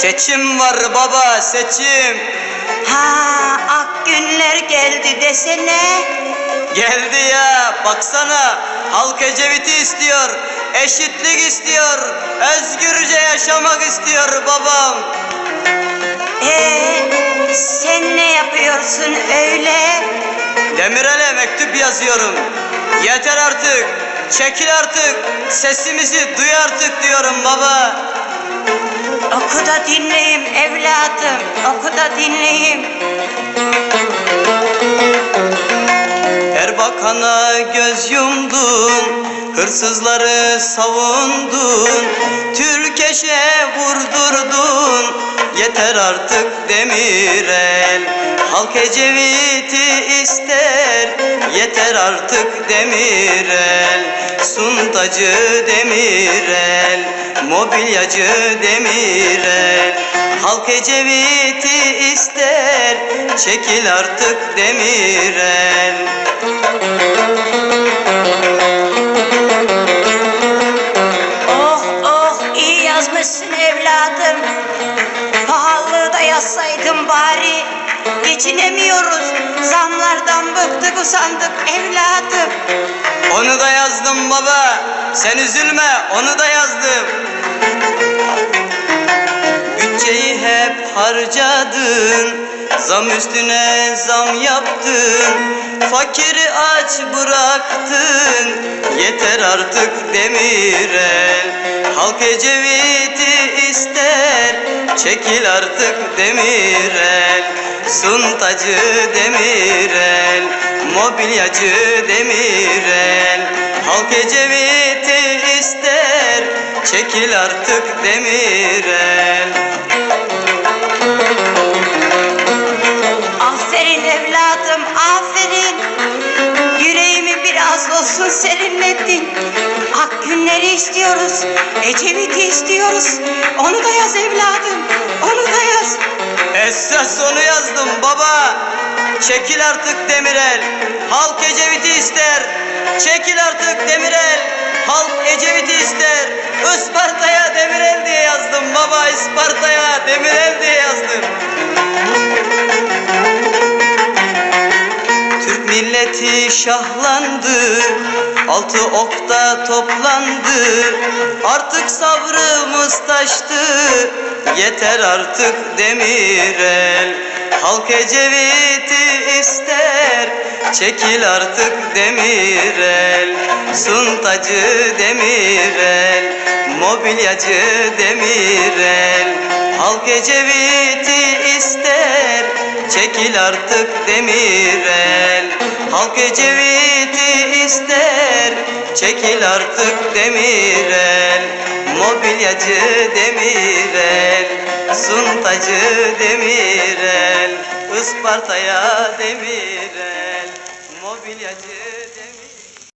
Seçim var baba seçim. Ha ak günler geldi desene. Geldi ya baksana halk Ecevit'i istiyor. Eşitlik istiyor. Özgürce yaşamak istiyor babam. Ee, sen ne yapıyorsun öyle? Demirel'e mektup yazıyorum. Yeter artık. Çekil artık. Sesimizi duy artık diyorum baba. Oku da dinleyeyim evladım, oku da dinleyeyim. Erbakana göz yumdun, hırsızları savundun, Türkeşe vurdurdun, yeter artık Demirel. Halk Ecevit'i ister, yeter artık Demirel. Suntacı Demirel, mobilyacı Demirel. Halk Ecevit'i ister, çekil artık Demirel. Oh oh iyi yazmışsın evladım. Pahalılığı da yazsaydın bari. Geçinemiyoruz. Zamlardan bıktık usandık evladım. Onu da yazdım baba. Sen üzülme, onu da yazdım. Bütçeyi hep harcadın. Zam üstüne zam yaptın. Fakiri aç bıraktın. Yeter artık Demirel. Halk Ecevit'i ister. Çekil artık Demirel. Suntacı Demirel. Mobilyacı Demirel. Halk Ecevit'i ister. Çekil artık Demirel. Aferin evladım aferin. Yüreğimi biraz olsun serinlettin. Ak günleri istiyoruz. Ecevit'i istiyoruz. Onu da yaz evladım. Onu da yaz. Esas onu yazdım baba. Çekil artık Demirel. Halk Ecevit'i ister. Çekil artık Demirel. Halk Ecevit'i ister. Isparta'ya Demirel diye yazdım baba. Isparta'ya Demirel diye yazdım. Milleti şahlandı Altı okta toplandı. Artık sabrımız taştı Yeter artık Demirel Halk Ecevit'i ister Çekil artık Demirel Suntacı Demirel Mobilyacı Demirel Halk Ecevit'i ister Çekil artık Demirel Halk Ecevit'i ister. Çekil artık Demirel Mobilyacı Demirel Suntacı Demirel Isparta'ya Demirel Mobilyacı